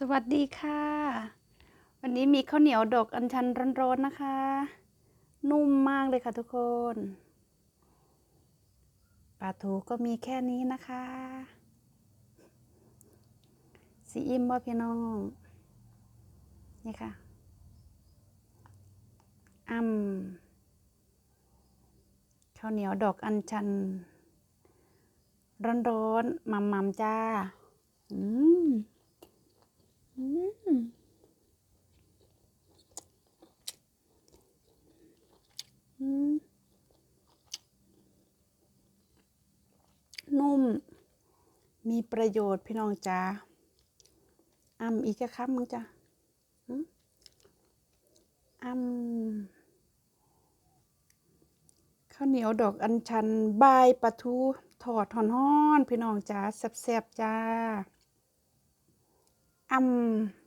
สวัสดีค่ะ วันนี้มีข้าวเหนียวดอกอัญชันร้อนๆนะคะ นุ่มมากเลยค่ะทุกคนปลาทูก็มีแค่นี้นะคะซีอิมบ่พี่น้อง นี่ค่ะอ่ำข้าวเหนียวดอกอัญชัน ร้อนๆมัมๆจ้า อืมอืมอืม นุ่ม มีประโยชน์พี่น้องจ้าอ้ำอีกจะครับมึงจ้ะอืมอ้ำข้าวเหนียวดอกอัญชันบายปลาทูทอดหอนๆพี่น้องจ้าแซ่บๆจ้าอ้ำ